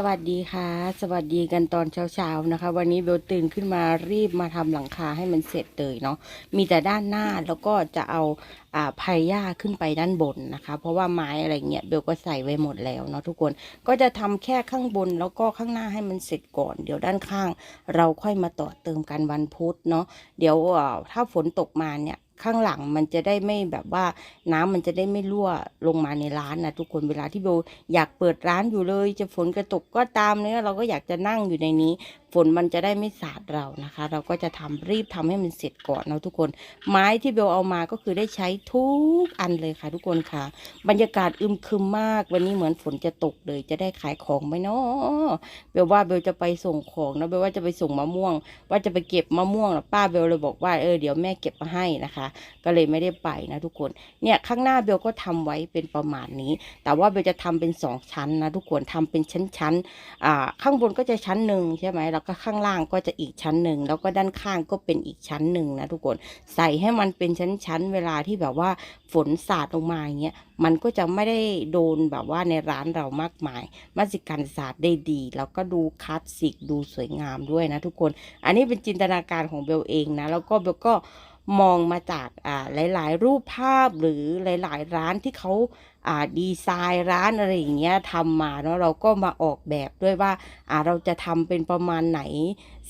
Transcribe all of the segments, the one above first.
สวัสดีค่ะ สวัสดีกันตอนเช้าๆนะคะ วันนี้เบลตื่นขึ้นมารีบมาทำหลังคาให้มันเสร็จเลยเนาะมีแต่ด้านหน้าแล้วก็จะเอาอ่าพายย่าขึ้นไปด้านบนนะคะ เพราะว่าไม้อะไรเงี้ยเบลก็ใส่ไว้หมดแล้วเนาะทุกคนก็จะทำแค่ข้างบนแล้วก็ข้างหน้าให้มันเสร็จก่อน เดี๋ยวด้านข้าง เราค่อยมาต่อเติมกันวันพุธเนาะเดี๋ยวถ้าฝนตกมาเนี่ย ข้างหลังมันจะได้ไม่แบบว่าน้ำมันจะได้ไม่รั่วลงมาในร้านนะทุกคนเวลาที่เบลอยากเปิดร้านอยู่เลย จะฝนกระตกก็ตามเนี่ยเราก็อยากจะนั่งอยู่ในนี้ฝนมันจะได้ไม่สาดเรานะคะ เราก็จะทำรีบทำให้มันเสร็จก่อนนะทุกคน ไม้ที่เบลเอามาก็คือได้ใช้ทุกอันเลยค่ะทุกคนค่ะ บรรยากาศอึมครึมมาก วันนี้เหมือนฝนจะตกเลย จะได้ขายของไหมเนาะเบลว่าเบลจะไปส่งของนะเบลว่าจะไปส่งมะม่วง ว่าจะไปเก็บมะม่วงนะป้าเบลเลยบอกว่าเออเดี๋ยวแม่เก็บมาให้นะคะ ก็เลยไม่ได้ไปนะทุกคนเนี่ยข้างหน้าเบลก็ทำไว้เป็นประมาณนี้ แต่ว่าเบลจะทำเป็นสองชั้นนะทุกคนทำเป็นชั้นๆอ่าข้างบนก็จะชั้นหนึ่งใช่ไหมแล้วก็ข้างล่างก็จะอีกชั้นหนึ่งแล้วก็ด้านข้างก็เป็นอีกชั้นหนึ่งนะทุกคนใส่ให้มันเป็นชั้นๆเวลาที่แบบว่าฝนสาดลงมาอย่างเงี้ยมันก็จะไม่ได้โดนแบบว่าในร้านเรามากมายมาสิกันสาดได้ดี แล้วก็ดูคลาสสิกดูสวยงามด้วยนะทุกคน อันนี้เป็นจินตนาการของเบลเองนะ แล้วก็เบลก็ มองมาจากอ่าหลาย ๆ รูปภาพหรือหลาย ๆ ร้านที่เขาอ่าดีไซน์ร้านอะไรอย่างเงี้ยทำมาเนาะเราก็มาออกแบบด้วยว่าอ่าเราจะทำเป็นประมาณไหน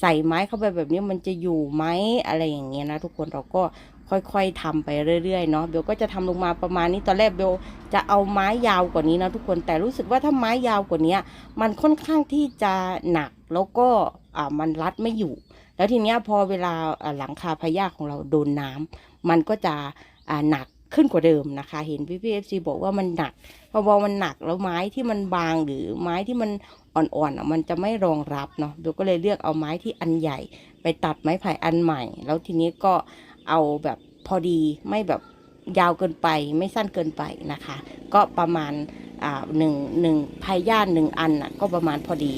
ใส่ไม้เข้าไปแบบนี้มันจะอยู่ไหมอะไรอย่างเงี้ยนะทุกคนเราก็ค่อยๆทำไปเรื่อยๆเนาะเบลก็จะทำลงมาประมาณนี้ตอนแรกเบลจะเอาไม้ยาวกว่านี้นะทุกคนแต่รู้สึกว่าถ้าไม้ยาวกว่านี้มันค่อนข้างที่จะหนักแล้วก็อ่ามันรัดไม่อยู่ แล้วทีเนี้ยพอเวลาหลังคาพยาของเราโดนน้ำมันก็จะหนักขึ้นกว่าเดิมนะคะ เห็นพี่พีเอฟซีบอกว่ามันหนักพอบอกมันหนักแล้วไม้ที่มันบางหรือไม้ที่มันอ่อนๆอะมันจะไม่รองรับเนาะเบลก็เลยเลือกเอาไม้ที่อันใหญ่ ไปตัดไม้ไผ่อันใหม่ แล้วทีนี้ก็เอาแบบพอดีไม่แบบยาวเกินไปไม่สั้นเกินไปนะคะ ก็ประมาณอ่าหนึ่งหนึ่งพายย่านหนึ่งอันอะก็ประมาณพอดี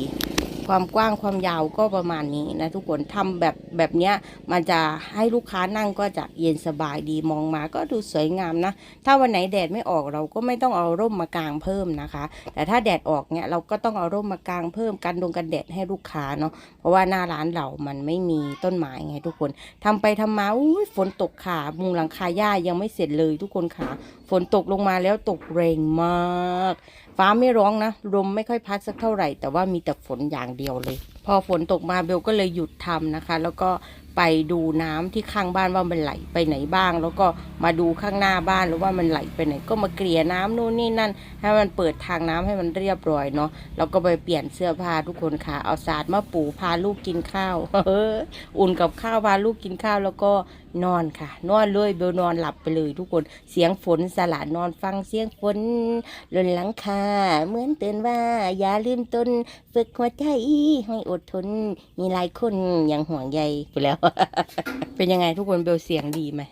ความกว้างความยาวก็ประมาณนี้นะทุกคนทำแบบแบบเนี้ยมันจะให้ลูกค้านั่งก็จะเย็นสบายดีมองมาก็ดูสวยงามนะ ถ้าวันไหนแดดไม่ออกเราก็ไม่ต้องเอาร่มมากางเพิ่มนะคะ แต่ถ้าแดดออกเนี่ยเราก็ต้องเอาร่มมากางเพิ่มกันดงกันแดดให้ลูกค้าเนาะเพราะว่าหน้าร้านเรามันไม่มีต้นไม้ไงทุกคนทำไปทำมาอุ้ยฝนตกขามุงหลังคาหญ้ายังไม่เสร็จเลยทุกคนค่ะ ฝนตกลงมาแล้วตกแรงมาก ฟ้าไม่ร้องนะลมไม่ค่อยพัดสักเท่าไหร่ แต่ว่ามีแต่ฝนอย่างเดียวเลย พอฝนตกมาเบลก็เลยหยุดทำนะคะ แล้วก็ไปดูน้ำที่ข้างบ้านว่ามันไหลไปไหนบ้าง แล้วก็มาดูข้างหน้าบ้านหรือว่ามันไหลไปไหน ก็มาเกลี่ยน้ำนู่นนี่นั่น ให้มันเปิดทางน้ำให้มันเรียบร้อยเนาะแล้วก็ไปเปลี่ยนเสื้อผ้าทุกคนค่ะ เอาสาดมาปูพาลูกกินข้าว อุ่นกับข้าวพาลูกกินข้าวแล้วก็ นอนค่ะ นอนเลยเบลนอนหลับไปเลยทุกคนเสียงฝนสลานอนฟังเสียงฝนหล่นหลังคาเหมือนเตือนว่า อย่าลืมตนฝึกหัวใจให้อดทน มีหลายคนอย่างห่วงใยไปแล้ว เป็นยังไงทุกคนเบลเสียงดีไหม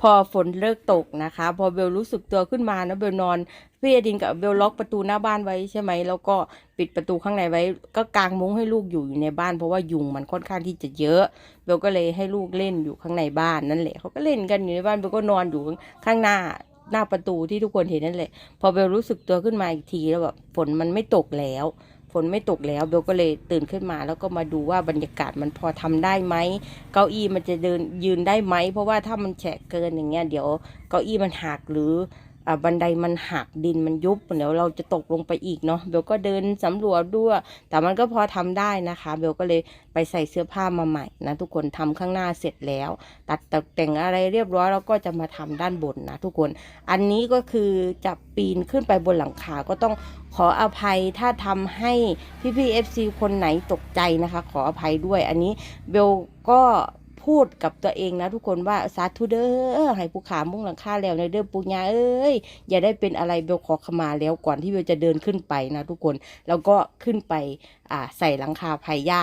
พอฝนเลิกตกนะคะ พอเบลรู้สึกตัวขึ้นมานะเบลนอนพี่อดินกับเบลล็อกประตูหน้าบ้านไว้ใช่ไหมแล้วก็ปิดประตูข้างในไว้ ก็กางมุ้งให้ลูกอยู่อยู่ในบ้าน เพราะว่ายุงมันค่อนข้างที่จะเยอะเบลก็เลยให้ลูกเล่นอยู่ข้างในบ้านนั่นแหละเขาก็เล่นกันอยู่ในบ้านเบลก็นอนอยู่ข้างหน้าหน้าประตูที่ทุกคนเห็นนั่นแหละ พอเบลรู้สึกตัวขึ้นมาอีกทีแล้วแบบฝนมันไม่ตกแล้ว นไม่ตกแล้วเบลก็เลยตื่นขึ้นมา แล้วก็มาดูว่าบรรยากาศมันพอทำได้ไหมเก้าอี้มันจะเดินยืนได้ไหมเพราะว่าถ้ามันแฉะเกินอย่างเงี้ยเดี๋ยวเก้าอี้มันหักหรือ บันไดมันหักดินมันยุบเดี๋ยวเราจะตกลงไปอีกเนาะเบลก็เดินสำรวจด้วย แต่มันก็พอทำได้นะคะเบลก็เลยไปใส่เสื้อผ้ามาใหม่นะทุกคนทำข้างหน้าเสร็จแล้ว ตัดตกแต่งอะไรเรียบร้อยแล้วก็จะมาทำด้านบนนะทุกคนอันนี้ก็คือจะปีนขึ้นไปบนหลังคาก็ต้องขออภัยถ้าทำให้พี่พี่เอฟซีคนไหนตกใจนะคะ ขออภัยด้วยอันนี้เบลก็ พูดกับตัวเองนะทุกคนว่าสาธุเด้อให้ผู้ขามุ่งหลังคาแล้วในเด้อปุญญาเอ้ยอย่าได้เป็นอะไรเบลขอขมาแล้วก่อนที่เบลจะเดินขึ้นไปนะทุกคนแล้วก็ขึ้นไปใส่หลังคาไผ่หญ้า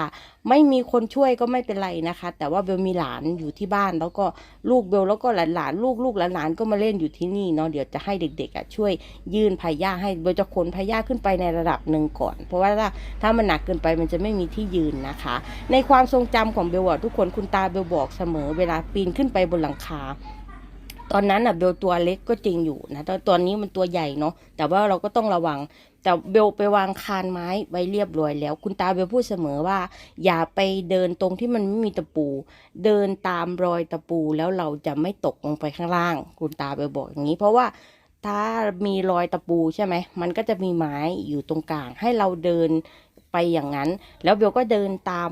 ไม่มีคนช่วยก็ไม่เป็นไรนะคะ แต่ว่าเบลมีหลานอยู่ที่บ้าน แล้วก็ลูกเบลแล้วก็หลานๆลูกลูกหลานๆก็มาเล่นอยู่ที่นี่เนาะเดี๋ยวจะให้เด็กๆอะช่วยยื่นไผ่หญ้าให้เบลจะขนไผ่หญ้าขึ้นไปในระดับหนึ่งก่อน เพราะว่าถ้าถ้ามันหนักเกินไปมันจะไม่มีที่ยืนนะคะ ในความทรงจำของเบลทุกคนคุณตาเบลบอกเสมอ เวลาปีนขึ้นไปบนหลังคาตอนนั้นอะเบลตัวเล็กก็จริงอยู่นะแต่ตอนนี้มันตัวใหญ่เนาะแต่ว่าเราก็ต้องระวัง แต่เบลไปวางคานไม้ไว้เรียบร้อยแล้ว คุณตาเบลพูดเสมอว่า อย่าไปเดินตรงที่มันไม่มีตะปู เดินตามรอยตะปูแล้วเราจะไม่ตกลงไปข้างล่าง คุณตาเบลบอกอย่างนี้ เพราะว่าถ้ามีรอยตะปูใช่ไหมมันก็จะมีไม้อยู่ตรงกลาง ให้เราเดินไปอย่างนั้น แล้วเบลก็เดินตาม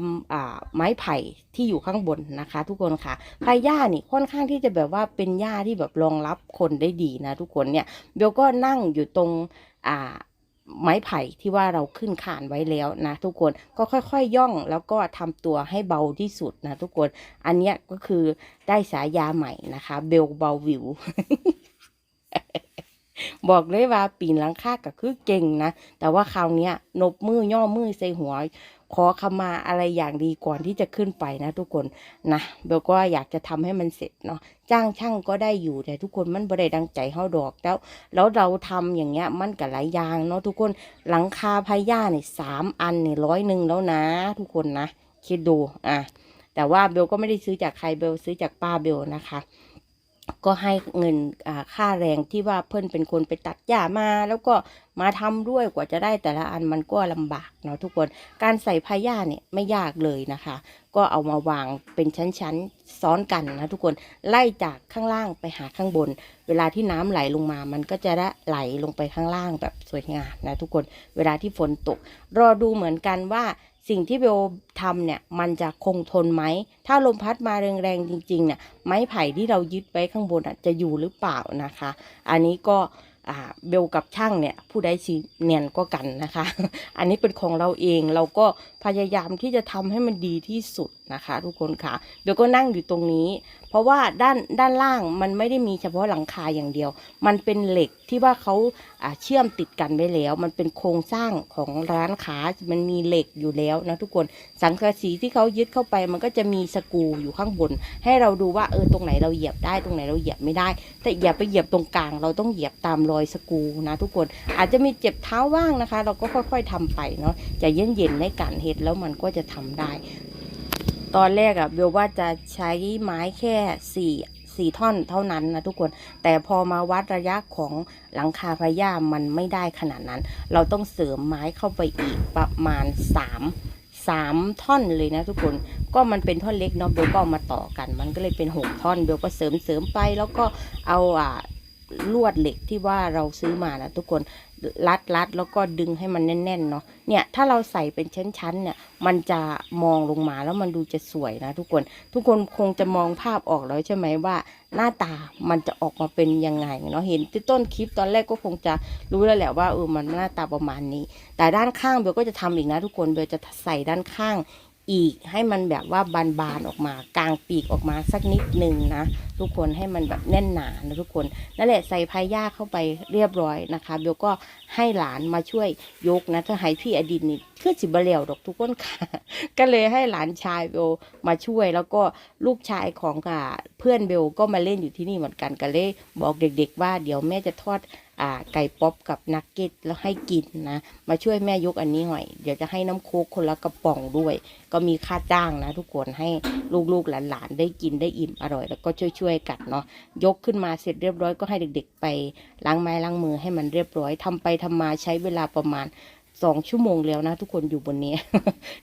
ไม้ไผ่ที่อยู่ข้างบนนะคะ ทุกคนค่ะพายหญ้านี่ค่อนข้างที่จะแบบว่าเป็นหญ้าที่แบบรองรับคนได้ดีนะ ทุกคนเนี่ยเบลก็นั่งอยู่ตรงอ่า ไม้ไผ่ที่ว่าเราขึ้นขานไว้แล้วนะทุกคนก็ค่อยๆย่องแล้วก็ทำตัวให้เบาที่สุดนะทุกคน อันเนี้ยก็คือได้สายาใหม่นะคะ เบลเบาวิว บอกเลยว่าปีนหลังคาก็คือเก่งนะ แต่ว่าคราวเนี้ยนบมือย่อมือใส่หัว ขอขมาอะไรอย่างดีก่อนที่จะขึ้นไปนะทุกคนนะเบลก็อยากจะทำให้มันเสร็จเนาะจ้างช่างก็ได้อยู่แต่ทุกคนมันบ่ได้ดังใจเฮาดอกแล้ว แล้วเราทำอย่างเงี้ยมันกับหลายอย่างเนาะทุกคนหลังคาพายาเนี่ยสามอันเนี่ยร้อยหนึ่งแล้วนะ ทุกคนนะคิดดูอะแต่ว่าเบลก็ไม่ได้ซื้อจากใครเบลซื้อจากป้าเบลนะคะ ก็ให้เงินค่าแรงที่ว่าเพื่อนเป็นคนไปตัดหญ้ามา แล้วก็มาทำด้วยกว่าจะได้แต่ละอันมันก็ลำบากเนาะทุกคน การใส่พายาเนี่ยไม่ยากเลยนะคะ ก็เอามาวางเป็นชั้นๆซ้อนกันนะทุกคนไล่จากข้างล่างไปหาข้างบน เวลาที่น้ำไหลลงมา มันก็จะไหลลงไปข้างล่างแบบสวยงามนะทุกคนเวลาที่ฝนตก รอดูเหมือนกันว่า สิ่งที่เบลทำเนี่ยมันจะคงทนไหม ถ้าลมพัดมาแรงๆจริงๆเนี่ยไม้ไผ่ที่เรายึดไว้ข้างบนจะอยู่หรือเปล่านะคะ อันนี้ก็เบลกับช่างเนี่ยผู้ใดสิเนียนก็กันนะคะ อันนี้เป็นของเราเองเราก็ พยายามที่จะทำให้มันดีที่สุดนะคะ ทุกคนค่ะเบลก็นั่งอยู่ตรงนี้ เพราะว่าด้านด้านล่างมันไม่ได้มีเฉพาะหลังคาอย่างเดียว มันเป็นเหล็กที่ว่าเขาเชื่อมติดกันไว้แล้ว มันเป็นโครงสร้างของร้านค้ามันมีเหล็กอยู่แล้วนะทุกคนสังกะสีที่เขายึดเข้าไป มันก็จะมีสกูอยู่ข้างบน ให้เราดูว่าเออตรงไหนเราเหยียบได้ตรงไหนเราเหยียบไม่ได้ แต่อย่าไปเหยียบตรงกลางเราต้องเหยียบตามรอยสกูนะทุกคนอาจจะมีเจ็บเท้าบ้างนะคะ เราก็ค่อย ๆทำไปเนาะจะเย็นๆในการเฮ็ดแล้วมันก็จะทำได้ ตอนแรกอะเบลว่าจะใช้ไม้แค่สี่สี่ท่อนเท่านั้นนะทุกคน แต่พอมาวัดระยะของหลังคาพายามันไม่ได้ขนาดนั้น เราต้องเสริมไม้เข้าไปอีกประมาณสามสามท่อนเลยนะทุกคน ก็มันเป็นท่อนเล็กเนาะเบลก็เอามาต่อกัน มันก็เลยเป็นหกท่อนเบลก็เสริมเสริมไปแล้วก็เอาอ่า ลวดเหล็กที่ว่าเราซื้อมานะทุกคนรัดรัดแล้วก็ดึงให้มันแน่นๆเนาะเนี่ยถ้าเราใส่เป็นชั้นๆเนี่ยมันจะมองลงมาแล้วมันดูจะสวยนะทุกคนทุกคนคงจะมองภาพออกแล้วใช่ไหมว่า หน้าตามันจะออกมาเป็นยังไงเนาะเห็นที่ต้นคลิปตอนแรกก็คงจะรู้แล้วแหละว่าเออมันหน้าตาประมาณนี้ แต่ด้านข้างเบลก็จะทำอีกนะทุกคนเบลจะใส่ด้านข้าง อีกให้มันแบบว่าบานๆออกมากลางปีกออกมาสักนิดหนึ่งนะทุกคนให้มันแบบแน่นหนานะทุกคนนั่นแหละใส่พายย่าเข้าไปเรียบร้อยนะคะเบลก็ให้หลานมาช่วยยกนะถ้าให้พี่อดินนี่คือสิบเหลวดอกทุกคนค่ะ ก็เลยให้หลานชายเบลมาช่วย แล้วก็ลูกชายของอ่าเพื่อนเบลก็มาเล่นอยู่ที่นี่เหมือนกันก็เลยบอกเด็ก ๆ ว่าเดี๋ยวแม่จะทอด ไก่ป๊อปกับนักเก็ตแล้วให้กินนะ มาช่วยแม่ยกอันนี้หน่อย เดี๋ยวจะให้น้ำโคกคนละกระป๋องด้วย ก็มีค่าจ้างนะ ทุกคนให้ลูกๆหลานๆได้กินได้อิ่มอร่อย แล้วก็ช่วยๆกันเนาะยกขึ้นมาเสร็จเรียบร้อยก็ให้เด็ก ๆ ไปล้างไม้ล้างมือให้มันเรียบร้อยทำไปทำมาใช้เวลาประมาณสองชั่วโมงแล้วนะทุกคนอยู่บนนี้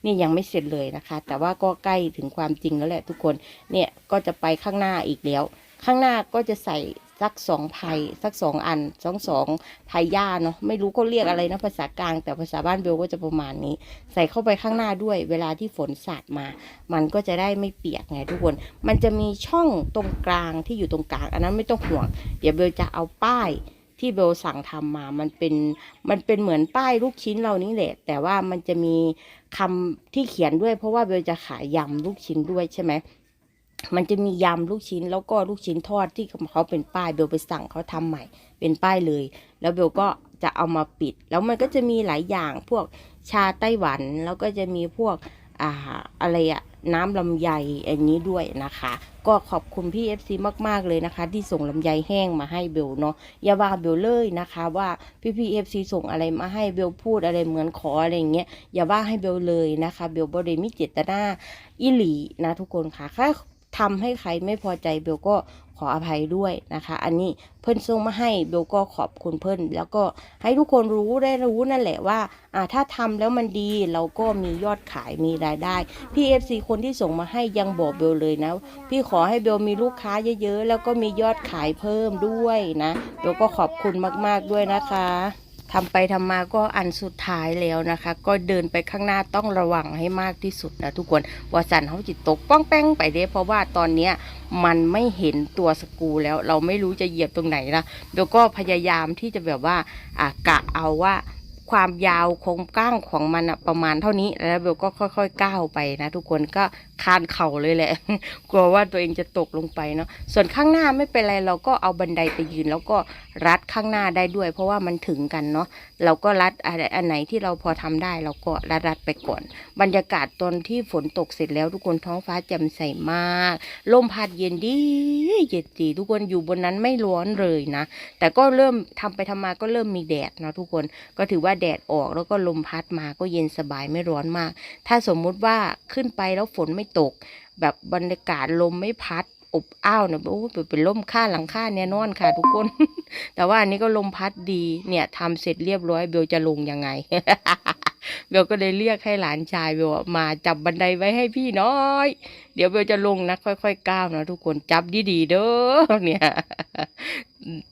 นี่ยังไม่เสร็จเลยนะคะ แต่ว่าก็ใกล้ถึงความจริงแล้วแหละทุกคนเนี่ยก็จะไปข้างหน้าอีกแล้ว ข้างหน้าก็จะใส่ สักสองไผ่สักสองอันสองสองไผ่ย่าเนาะไม่รู้ก็เรียกอะไรนะภาษากลาง แต่ภาษาบ้านเบลก็จะประมาณนี้ ใส่เข้าไปข้างหน้าด้วย เวลาที่ฝนสาดมา มันก็จะได้ไม่เปียกไงทุกคน มันจะมีช่องตรงกลางที่อยู่ตรงกลาง อันนั้นไม่ต้องห่วง เดี๋ยวเบลจะเอาป้ายที่เบลสั่งทำมา มันเป็น มันเป็นเหมือนป้ายลูกชิ้นเรานี่แหละ แต่ว่ามันจะมีคำที่เขียนด้วย เพราะว่าเบลจะขายยำลูกชิ้นด้วยใช่ไหม มันจะมียำลูกชิ้นแล้วก็ลูกชิ้นทอดที่เขาเป็นป้ายเบลไปสั่งเขาทำใหม่ เป็นป้ายเลย แล้วเบลก็จะเอามาปิด แล้วมันก็จะมีหลายอย่างพวกชาไต้หวัน แล้วก็จะมีพวกอ่าอะไรอะน้ำลำไยอันนี้ด้วยนะคะ ก็ขอบคุณพี่ FC มากๆเลยนะคะ ที่ส่งลำไยแห้งมาให้เบลเนาะอย่าว่าเบลเลยนะคะว่าพี่พี่ FC ส่งอะไรมาให้เบลพูดอะไรเหมือนขออะไรอย่างเงี้ยอย่าว่าให้เบลเลยนะคะ เบลบริมิเจตนาอิหลีนะทุกคนค่ะถ้า ทำให้ใครไม่พอใจเบลก็ขออภัยด้วยนะคะ อันนี้เพิ่นส่งมาให้เบลก็ขอบคุณเพิ่นแล้วก็ให้ทุกคนรู้ได้รู้นั่นแหละว่าอ่าถ้าทำแล้วมันดีเราก็มียอดขายมีรายได้พี่เอฟซีคนที่ส่งมาให้ยังบอกเบลเลยนะ พี่ขอให้เบลมีลูกค้าเยอะๆ แล้วก็มียอดขายเพิ่มด้วยนะเบลก็ขอบคุณมากๆด้วยนะคะ ทำไปทำมาก็อันสุดท้ายแล้วนะคะ ก็เดินไปข้างหน้าต้องระวังให้มากที่สุดนะทุกคนว่าสันเขาจิตตกป้องแป้งไปเด้เพราะว่าตอนเนี้ยมันไม่เห็นตัวสกูแล้ว เราไม่รู้จะเหยียบตรงไหนนะเบลก็พยายามที่จะแบบว่าอ่ากะเอาว่าความยาวโครงก้างของมันประมาณเท่านี้แล้วเบลก็ค่อยๆก้าวไปนะทุกคนก็ คานเข่าเลยแหละ กลัวว่าตัวเองจะตกลงไปเนาะส่วนข้างหน้าไม่เป็นไรเราก็เอาบันไดไปยืน แล้วก็รัดข้างหน้าได้ด้วย เพราะว่ามันถึงกันเนาะเราก็รัดอะไรอันไหนที่เราพอทำได้ เราก็รัดรัดไปก่อน บรรยากาศตอนที่ฝนตกเสร็จแล้ว ทุกคนท้องฟ้าแจ่มใสมากลมพัดเย็นดีเย็นดีทุกคนอยู่บนนั้นไม่ร้อนเลยนะ แต่ก็เริ่มทำไปทำมาก็เริ่มมีแดดเนาะทุกคนก็ถือว่าแดดออกแล้วก็ลมพัดมาก็เย็นสบายไม่ร้อนมาก ถ้าสมมุติว่าขึ้นไปแล้วฝนไม่ตก แบบบรรยากาศลมไม่พัดอบอ้าวเนี่ยโอ้เป็นลมค่าหลังค่าแน่นอนค่ะทุกคน แต่ว่าอันนี้ก็ลมพัดดีเนี่ยทำเสร็จเรียบร้อยเบลจะลงยังไงเบลก็เลยเรียกให้หลานชายเบลมาจับบันไดไว้ให้พี่น้อย เดี๋ยวเบลจะลงนะค่อยๆก้าวนะทุกคนจับดีๆเด้อเนี่ย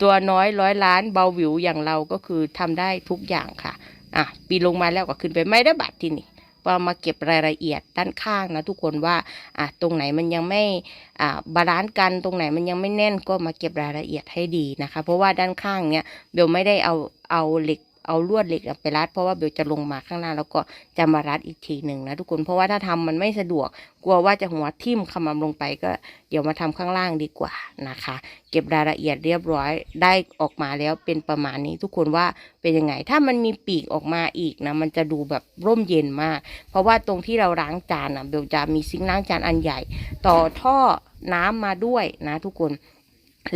ตัวน้อยร้อยล้านเบาหวิวอย่างเราก็คือทำได้ทุกอย่างค่ะ อะปีลงมาแล้วก็ขึ้นไปไม่ได้บัตรที่นี่ ก็มาเก็บรายละเอียดด้านข้างนะทุกคนว่าอะตรงไหนมันยังไม่อ่าบาลานซ์กันตรงไหนมันยังไม่แน่นก็มาเก็บรายละเอียดให้ดีนะคะ เพราะว่าด้านข้างเนี้ยเบลไม่ได้เอาเอาเหล็ก เอาลวดเหล็กไปรัด เพราะว่าเบลจะลงมาข้างหน้าแล้วก็จะมารัดอีกทีหนึ่งนะทุกคนเพราะว่าถ้าทำมันไม่สะดวก กลัวว่าจะหัวทิ่มขมำลงไปก็เดี๋ยวมาทำข้างล่างดีกว่านะคะ เก็บรายละเอียดเรียบร้อยได้ออกมาแล้วเป็นประมาณนี้ทุกคนว่าเป็นยังไง ถ้ามันมีปีกออกมาอีกนะมันจะดูแบบร่มเย็นมาก เพราะว่าตรงที่เราล้างจานอะเบลจะมีซิงล้างจานอันใหญ่ ต่อท่อน้ำมาด้วยนะทุกคน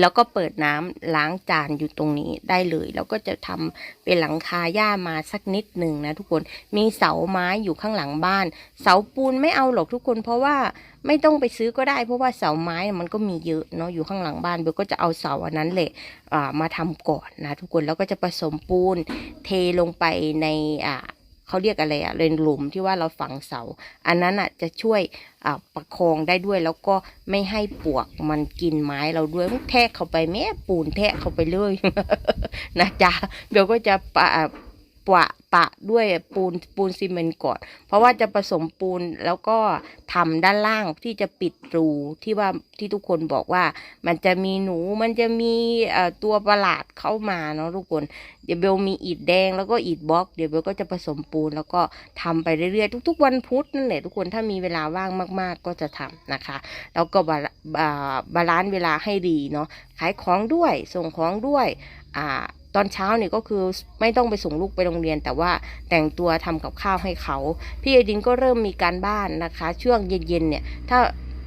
แล้วก็เปิดน้ำล้างจานอยู่ตรงนี้ได้เลย แล้วก็จะทำเป็นหลังคาหญ้ามาสักนิดหนึ่งนะทุกคนมีเสาไม้อยู่ข้างหลังบ้าน เสาปูนไม่เอาหรอกทุกคน เพราะว่าไม่ต้องไปซื้อก็ได้ เพราะว่าเสาไม้มันก็มีเยอะเนาะอยู่ข้างหลังบ้านเบลก็จะเอาเสาอันนั้นแหละอ่ามาทำก่อนนะทุกคนแล้วก็จะผสมปูนเทลงไปในอ่า เขาเรียกอะไรอะเรนหลุมที่ว่าเราฝังเสา อันนั้นอะจะช่วยประคองได้ด้วยแล้วก็ไม่ให้ปวกมันกินไม้เราด้วยมันแทะเข้าไปแม่ปูนแทะเข้าไปเลยนะจ๊ะเบลก็จะปะ ปะปะด้วยปูนปูนซีเมนต์ก่อน เพราะว่าจะผสมปูนแล้วก็ทำด้านล่างที่จะปิดรูที่ว่าที่ทุกคนบอกว่า มันจะมีหนูมันจะมีตัวประหลาดเข้ามาเนาะทุกคน เดี๋ยวเบลมีอิฐแดงแล้วก็อิฐบล็อก เดี๋ยวเบลก็จะผสมปูนแล้วก็ทำไปเรื่อยๆทุก ๆ วันพุธนั่นแหละทุกคนถ้ามีเวลาว่างมาก ๆ ก็จะทำนะคะ แล้วก็บาบาลานซ์เวลาให้ดีเนาะขายของด้วยส่งของด้วยอ่า ตอนเช้าเนี่ยก็คือไม่ต้องไปส่งลูกไปโรงเรียน แต่ว่าแต่งตัวทำกับข้าวให้เขา พี่เอดินก็เริ่มมีการบ้านนะคะ ช่วงเย็นๆเนี่ยถ้า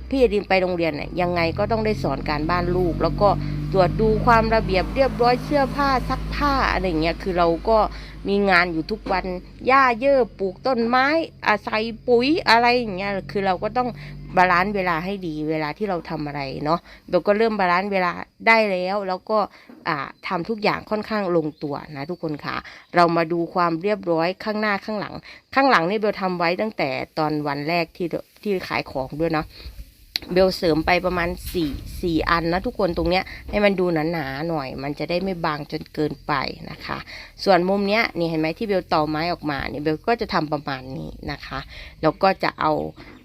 พี่เอดินไปโรงเรียนเนี่ยยังไงก็ต้องได้สอนการบ้านลูก แล้วก็ตรวจดูความระเบียบเรียบร้อยเสื้อผ้าซักผ้าอะไรอย่างเงี้ยคือเราก็มีงานอยู่ทุกวันหญ้าเยื่อปลูกต้นไม้อาศัยปุ๋ยอะไรอย่างเงี้ยคือเราก็ต้อง บาลานซ์เวลาให้ดี เวลาที่เราทำอะไรเนาะเบลก็เริ่มบาลานซ์เวลาได้แล้ว แล้วก็อ่าทำทุกอย่างค่อนข้างลงตัวนะทุกคนค่ะ เรามาดูความเรียบร้อยข้างหน้าข้างหลัง ข้างหลังนี่เบลทำไว้ตั้งแต่ตอนวันแรกที่ที่ขายของด้วยเนาะเบลเสริมไปประมาณสี่สี่อันนะทุกคนตรงเนี้ยให้มันดูหนาๆหน่อย มันจะได้ไม่บางจนเกินไปนะคะ ส่วนมุมเนี้ยนี่เห็นไหมที่เบลต่อไม้ออกมาเนี่ยเบลก็จะทำประมาณนี้นะคะแล้วก็จะเอา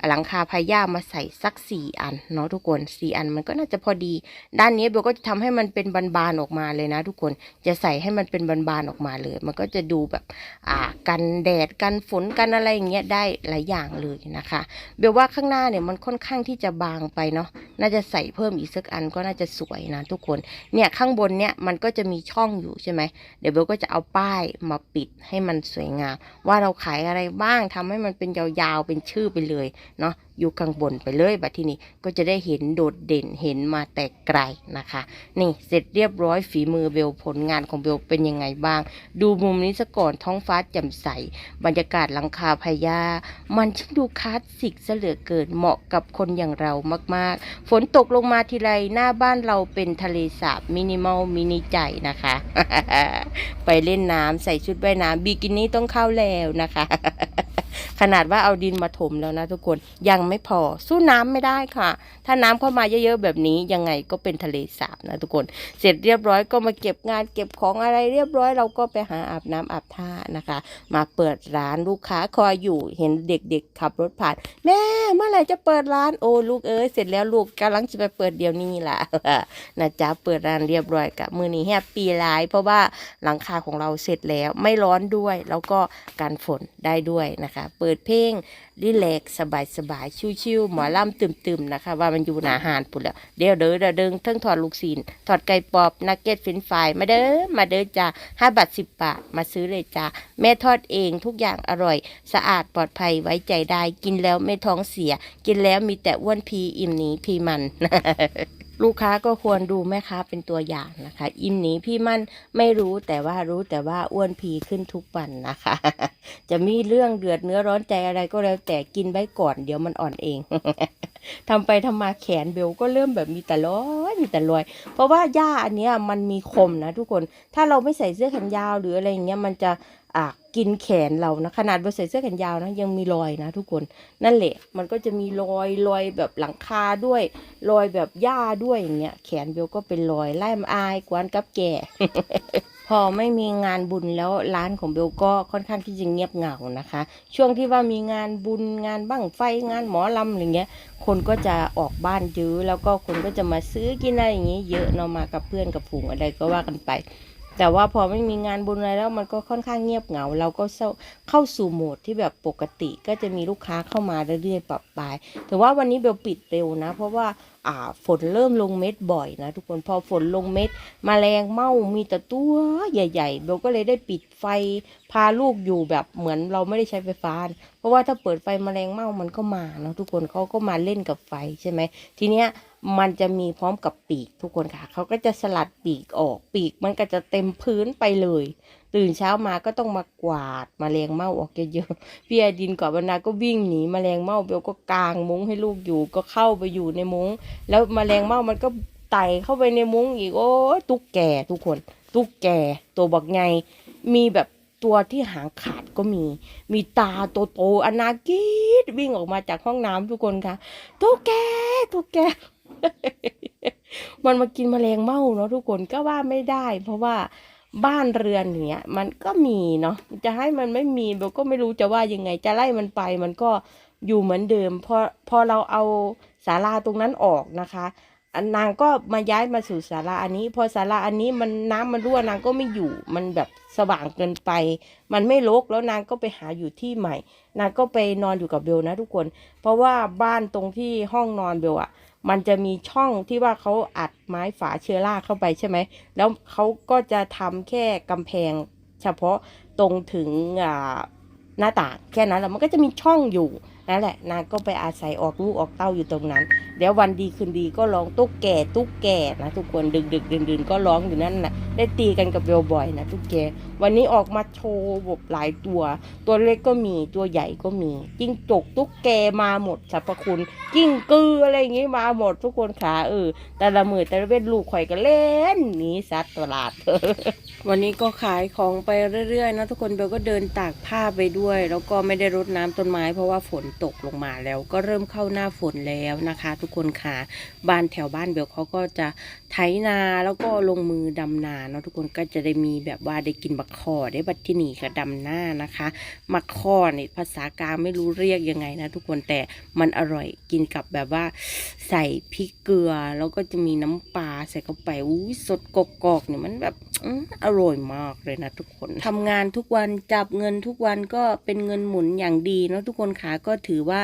หลังคาพาย่ามาใส่สักสี่อันเนาะทุกคนสี่อันมันก็น่าจะพอดี ด้านนี้เบลก็จะทำให้มันเป็นบานๆออกมาเลยนะ ทุกคนจะใส่ให้มันเป็นบานๆออกมาเลย มันก็จะดูแบบอ่ากันแดดกันฝนกันอะไรอย่างเงี้ยได้หลายอย่างเลยนะคะ เบลว่าข้างหน้าเนี่ยมันค่อนข้างที่จะบางไปเนาะน่าจะใส่เพิ่มอีกสักอันก็น่าจะสวยนะทุกคนเนี่ยข้างบนเนี่ยมันก็จะมีช่องอยู่ใช่ไหมเดี๋ยวเบลก็จะเอาป้ายมาปิดให้มันสวยงาม ว่าเราขายอะไรบ้างทำให้มันเป็นยาวๆเป็นชื่อไปเลยเนาะอยู่ข้างบนไปเลยบัดที่นี้ก็จะได้เห็นโดดเด่นเห็นมาแต่ไกลนะคะ นี่เสร็จเรียบร้อยฝีมือเบลผลงานของเบลเป็นยังไงบ้าง ดูมุมนี้ซะก่อนท้องฟ้าแจ่มใส บรรยากาศหลังคาพญามันช่างดูคลาสสิกเหลือเกินเหมาะกับคนอย่างเรามากๆ ฝนตกลงมาทีไรหน้าบ้านเราเป็นทะเลสาบมินิมอลมินิใจนะคะ ไปเล่นน้ำใส่ชุดว่ายน้ำบิกินี่ต้องเข้าแล้วนะคะ ขนาดว่าเอาดินมาถมแล้วนะทุกคนยังไม่พอสู้น้ำไม่ได้ค่ะ ถ้าน้ำเข้ามาเยอะๆแบบนี้ยังไงก็เป็นทะเลสาบนะทุกคน เสร็จเรียบร้อยก็มาเก็บงานเก็บของอะไรเรียบร้อยเราก็ไปหาอาบน้ำอาบท่านะคะ มาเปิดร้านลูกค้าคอยอยู่เห็นเด็กๆ ขับรถผ่าน แม่เมื่อไหร่จะเปิดร้านโอ้ลูกเอ้ยเสร็จแล้วลูกกำลังจะไปเปิดเดี๋ยวนี้ล่ะนะจ๊ะเปิดร้านเรียบร้อยกับมือนี้แฮปปี้ไลฟ์เพราะว่าหลังคาของเราเสร็จแล้วไม่ร้อนด้วย แล้วก็การฝนได้ด้วยนะคะเปิดเพลงรีแลกซ์สบายๆชิวๆหมอล่ำตึมๆนะคะ ว่ามันอยู่หนาหานปุ่นแล้วเดี๋ยวเด้อเด้อเดิงเทั้งถอดลูกศิลถอดไก่ปอบนักเก็ตฟินฟายมาเด้อมาเด้อจ้าห้าบาทสิบบาทมาซื้อเลยจ้าแม่ทอดเองทุกอย่างอร่อย สะอาดปลอดภัยไว้ใจได้กินแล้วไม่ท้องเสีย กินแล้วมีแต่อ้วนพีอิ่มหนีพีมัน ลูกค้าก็ควรดูแม่ค้าเป็นตัวอย่างนะคะ อิ่มนี้พี่มันไม่รู้แต่ว่ารู้แต่ว่าอ้วนพีขึ้นทุกวันนะคะ จะมีเรื่องเดือดเนื้อร้อนใจอะไรก็แล้วแต่กินไว้ก่อนเดี๋ยวมันอ่อนเองทำไปทำมาแขนเบลก็เริ่มแบบมีแต่รอยมีแต่รอย เพราะว่าหญ้าอันเนี้ยมันมีคมนะทุกคน ถ้าเราไม่ใส่เสื้อแขนยาวหรืออะไรอย่างเงี้ยมันจะ กินแขนเรานะขนาดเราใส่เสื้อแขนยาวนะยังมีรอยนะทุกคนนั่นแหละมันก็จะมีรอยรอยแบบหลังคาด้วยรอยแบบหญ้าด้วยอย่างเงี้ยแขนเบลก็เป็นรอยไล่มอายกวนกับแก่พอไม่มีงานบุญแล้วร้านของเบลก็ค่อนข้างที่จะเงียบเหงานะคะ ช่วงที่ว่ามีงานบุญงานบั้งไฟงานหมอลำอะไรเงี้ย คนก็จะออกบ้านเยอะแล้วก็คนก็จะมาซื้อกินอะไรอย่างเงี้ยเยอะเนาะมากับเพื่อนกับฝูงอะไรก็ว่ากันไป แต่ว่าพอไม่มีงานบุญอะไรแล้วมันก็ค่อนข้างเงียบเหงา เราก็เข้าสู่โหมดที่แบบปกติก็จะมีลูกค้าเข้ามาเรื่อยๆปรับปลายถือว่าวันนี้เบลปิดเร็วนะ เพราะว่าอ่าฝนเริ่มลงเม็ดบ่อยนะทุกคนพอฝนลงเม็ดมแมลงเม่ามีแต่ตัวใหญ่ๆเบลก็เลยได้ปิดไฟพาลูกอยู่แบบเหมือนเราไม่ได้ใช้ไฟฟ้า เพราะว่าถ้าเปิดไฟมแมลงเม่ามันก็มาเนาะทุกคนเขาก็มาเล่นกับไฟใช่ไหมทีเนี้ย มันจะมีพร้อมกับปีกทุกคนค่ะ เขาก็จะสลัดปีกออกปีก มันก็จะเต็มพื้นไปเลย ตื่นเช้ามาก็ต้องมากวาดมาแมลงเม่าออกเยอะๆพี่อดินก่อนวันนาก็วิ่งหนีมแมลงเม่าเบลก็กางมุ้งให้ลูกอยู่ก็เข้าไปอยู่ในมุ้ง แล้วมแมลงเม่ามันก็ไต่เข้าไปในมุ้งอีกโอ้ยตุ๊กแกทุกคน ตุ๊กแกตัวบักไงมีแบบตัวที่หางขาดก็มี มีตาโตโตๆอนาคิดวิ่งออกมาจากห้องน้ำทุกคนค่ะตุ๊กแกตุ๊กแก มันมากินแมลงเม่าเนาะทุกคนก็ว่าไม่ได้ เพราะว่าบ้านเรือนเนี้ยมันก็มีเนาะจะให้มันไม่มีเบลก็ไม่รู้จะว่ายังไง จะไล่มันไป มันก็อยู่เหมือนเดิมพอพอเราเอาศาลาตรงนั้นออกนะคะนางก็มาย้ายมาสู่ศาลาอันนี้ พอศาลาอันนี้มันน้ำมันรั่วนางก็ไม่อยู่มันแบบสว่างเกินไป มันไม่รกแล้วนางก็ไปหาอยู่ที่ใหม่ นางก็ไปนอนอยู่กับเบลนะทุกคน เพราะว่าบ้านตรงที่ห้องนอนเบลอะ มันจะมีช่องที่ว่าเขาอัดไม้ฝาเชื้อราเข้าไปใช่ไหม แล้วเขาก็จะทำแค่กำแพง เฉพาะตรงถึงหน้าต่างแค่นั้นแล้วมันก็จะมีช่องอยู่ นั่นแหละนางก็ไปอาศัยออกลูกออกเต้าอยู่ตรงนั้น เดี๋ยววันดีคืนดีก็ร้องตุ๊กแก่ตุ๊กแก่นะทุกคนดึกดึกดื่นดื่นก็ร้องอยู่นั่นแหละได้ตีกันกับเบลบ่อยนะตุ๊กแกวันนี้ออกมาโชว์บบหลายตัว ตัวเล็กก็มีตัวใหญ่ก็มี จิ้งจกตุ๊กแกมาหมดสรรพคุณกิ้งกืออะไรอย่างงี้มาหมดทุกคนขาเออแต่ละมือแต่ละเว้นลูกข่อยก็เล่นนีสัตว์ตลาดวันนี้ก็ขายของไปเรื่อยๆนะทุกคนเบลก็เดินตากผ้าไปด้วย แล้วก็ไม่ได้รดน้ำต้นไม้เพราะว่าฝนตกลงมาแล้วก็เริ่มเข้าหน้าฝนแล้วนะคะ ทุกคนค่ะบ้านแถวบ้านเบลเขาก็จะ ไถนาแล้วก็ลงมือดำนาเนาะทุกคนก็จะได้มีแบบว่าได้กินบักคอได้บัดที่นี่กับดำหน้านะคะมักคอเนี่ยภาษากลางไม่รู้เรียกยังไงนะทุกคนแต่มันอร่อยกินกับแบบว่า ใส่พริกเกลือ แล้วก็จะมีน้ำปลาใส่เข้าไปอุ้ยสดกอกๆเนี่ยมันแบบอื้ออร่อยมากเลยนะทุกคนทำงานทุกวันจับเงินทุกวันก็เป็นเงินหมุนอย่างดีเนาะทุกคนค่ะก็ถือว่า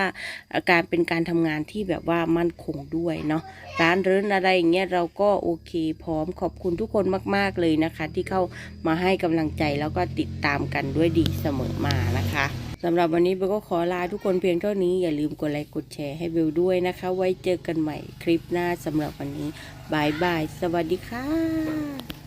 การเป็นการทำงานที่แบบว่ามั่นคงด้วยเนาะร้านเรินอะไรอย่างเงี้ยเราก็โอเค พร้อมขอบคุณทุกคนมาก ๆ เลยนะคะ ที่เข้ามาให้กำลังใจแล้วก็ติดตามกันด้วยดีเสมอมานะคะสำหรับวันนี้เบลก็ขอลาทุกคนเพียงเท่านี้อย่าลืมกดไลค์กดแชร์ให้เบลด้วยนะคะ ไว้เจอกันใหม่คลิปหน้าสำหรับวันนี้บายบาย สวัสดีค่ะ